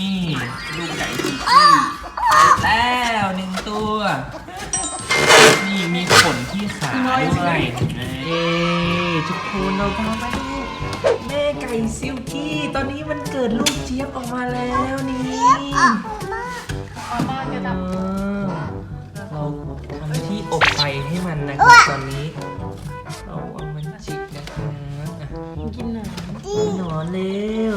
นี่ลูกไก่จีจี้แล้วหนึ่งตัว นี่มีขนที่ขาด้วยเย้ทุกคนเราพามาดูแม่ไก่ซิลกี้ ตอนนี้มันเกิดลูกเจี๊ยบออกมาแล้วนี่อาม่าจะเอทอเราทำที่อบไฟให้มันนะครับตอนนี้เราเอามันจิกนะครับอะกินหน่อยหนอนเร็ว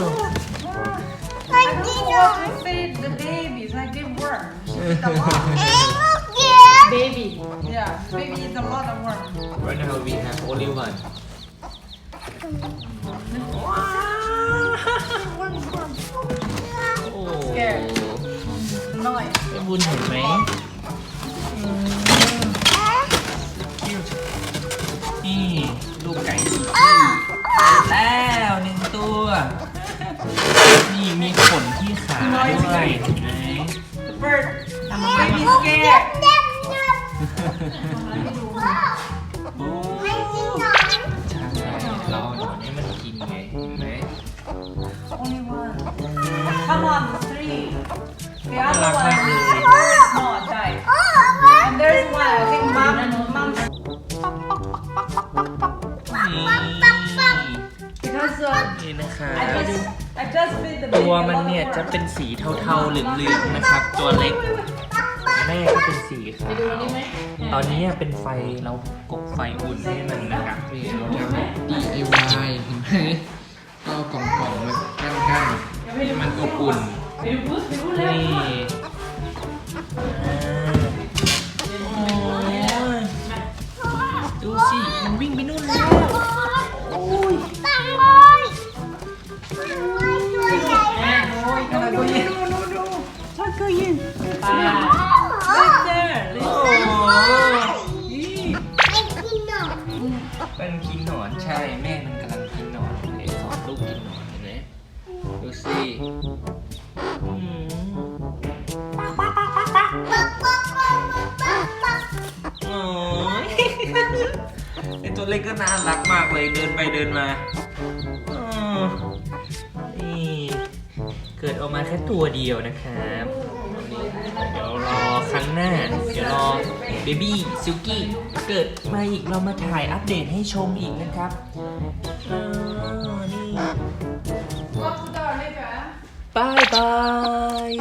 I don't know what to feed the babies. I give worm. Baby. Yeah, baby is a lot of worm. Right now we have only one. worm, worm. Oh. Scared. Nice. It wouldn't rain. Cute. Mm. Look, guys. นี่มีขนที่ขาด้วยเห็นไหม The bird. Baby scared. โอ้ใช่เราหนอนให้มันกินไงเห็นไหม Only one. Come on, three. The other Relax, one relax. is very small, died. And there's one. I think mom, mom. นี่ Because uh, นี่นะคะ I just, I just feed the ตั baby ว a มัน lot เนี่ย of จะ worms. เป็นสีเทาๆเหลืองๆนะครับ ตัวเล็กแม่ก็เป็นสีขาวตอนนี้เป็นไฟเรากบไฟอุ่นให้มันนะครับนี่เราทำ DIY เห็นไหมก็เอากล่องๆมากั้นๆให้มันอบอุ่นนี่อ่าโอ้ยดูสิมันวิ่งไปนู่นแล้ว Right there. โอ้เป็นกินหนอนใช่แม่มันกำลังกินหนอนเลยสอนลูกกินหนอนเห็นไหมดูสิอืมโอ้ยไอตัวเล็กก็น่ารักมากเลยเดินไปเดินมาอ๋อ เกิดออกมาแค่ตัวเดียวนะครับนี่เดี๋ยวรอครั้งหน้า เดี๋ยวรอเบบี้ซิลกี้เกิดมาอีกเรามาถ่ายอัปเดตให้ชมอีกนะครับอ๋อนี่ What's the door later? บายบาย